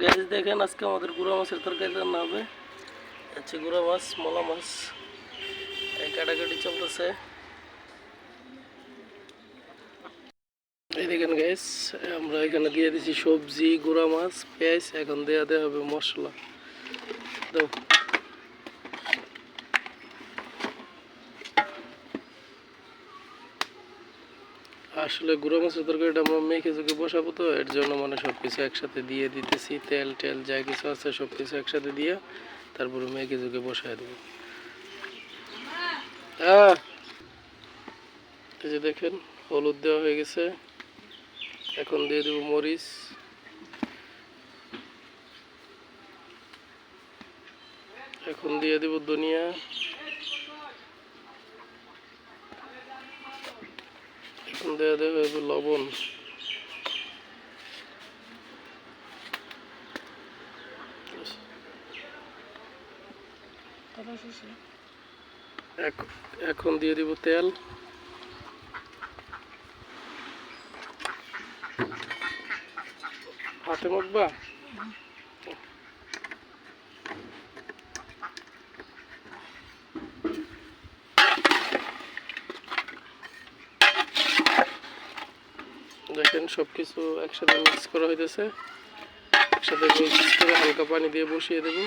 Gas দেখেন আজকে আমাদের গুঁড়া মাছের তরকারি রান্না হবে। হচ্ছে গুঁড়া মাছ, মলা মাছ। এই কাটাকাটি চলতেছে। এই দেখেন গ্যাস আমরা এখানে দিয়ে দিছি সবজি, গুঁড়া মাছ, পেঁয়াজ, এখন দেওয়া দেওয়া হবে মশলা। আসলে গুঁড়ো মাছের তরকারিটা আমরা মেখে চুকে বসাবো তো, এর জন্য মানে সব কিছু একসাথে দিয়ে দিতেছি, তেল টেল যা কিছু আছে সব কিছু একসাথে দিয়ে তারপরে মেখে চুকে বসায় দেবো। এই যে দেখেন, হলুদ দেওয়া হয়ে গেছে, এখন দিয়ে দেবো মরিচ। এখন দিয়ে দেবো ধনিয়া। দেওয়া হবে লবণ এখন দিয়ে দিব তেল হাতে মাখবা দেখেন সব কিছু একসাথে মিক্স করা হইতেছে। একসাথে মিক্স করে হালকা পানি দিয়ে বসিয়ে দেবো।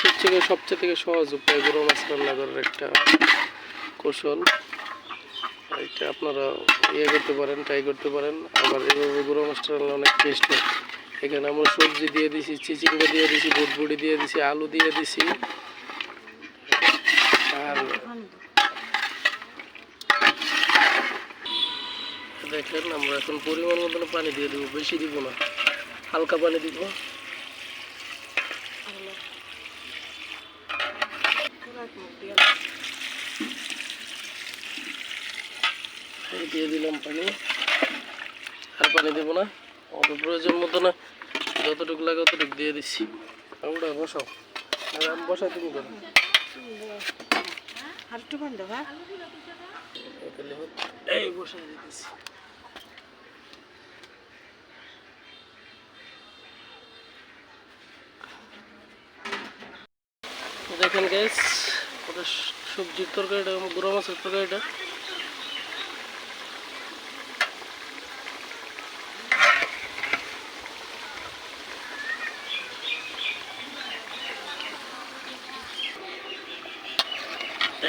সবথেকে সবচেয়ে থেকে সহজ উপায় গরু মাছ রান্না করার একটা কৌশল। এটা আপনারা ইয়ে করতে পারেন ট্রাই করতে পারেন। আবার এভাবে গরু মাছটা রান্না অনেক টেস্ট এখানে আমরা সবজি দিয়ে দিছি, চিচিঙ্গা দিয়ে দিছি বুটবুড়ি দিয়ে দিছি, আলু দিয়ে দিছি আর দেখেন আমরা এখন পরিমাণ মতন পানি দিয়ে দেবো বেশি দিব না। হালকা পানি দিব। দিয়ে দিলাম পানি। আর পানি দেবো না। অত প্রয়োজন মতো না যতটুকু লাগে ততটুকু দিয়ে দিচ্ছি। ওটা বসাও। আর আমি বসাই তুমি করো। আরেকটু বন্ধ হ্যাঁ? এই বসাই দিতেছি। দেখেন গ্যাস ওটা সবজির তরকারিটা, গুঁড়ো মাছের তরকারিটা।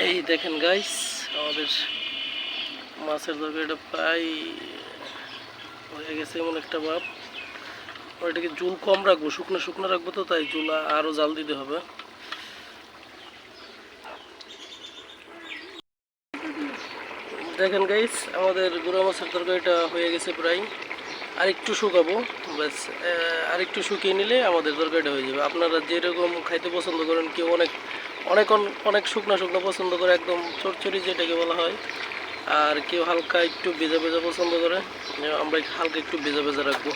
এই দেখেন গাইস আমাদের মাছের তরকারিটা প্রায় হয়ে গেছে এমন একটা ভাব। ওইটাকে জুল কম রাখব, শুকনো শুকনো রাখব তো, তাই জুল আরও জাল দিতে হবে। দেখেন গাইস আমাদের গুঁড়ো মাছের তরকারিটা হয়ে গেছে প্রায়। আরেকটু শুকাবো, ব্যাস আর একটু শুকিয়ে নিলে আমাদের তরকারিটা হয়ে যাবে। আপনারা যেরকম খাইতে পছন্দ করেন, কেউ অনেক অনেক অন- অনেক শুকনো শুকনো পছন্দ করে, একদম চরচরি যেটাকে বলা হয়। আর কেউ হালকা একটু ভেজা ভেজা পছন্দ করে, আমরা হালকা একটু ভেজা ভেজা রাখব।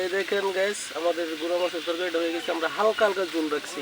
এই দেখেন গাইস আমাদের গুঁড়া মাছের তরকারিটা হয়ে গেছে আমরা হালকা হালকা জুন রাখছি।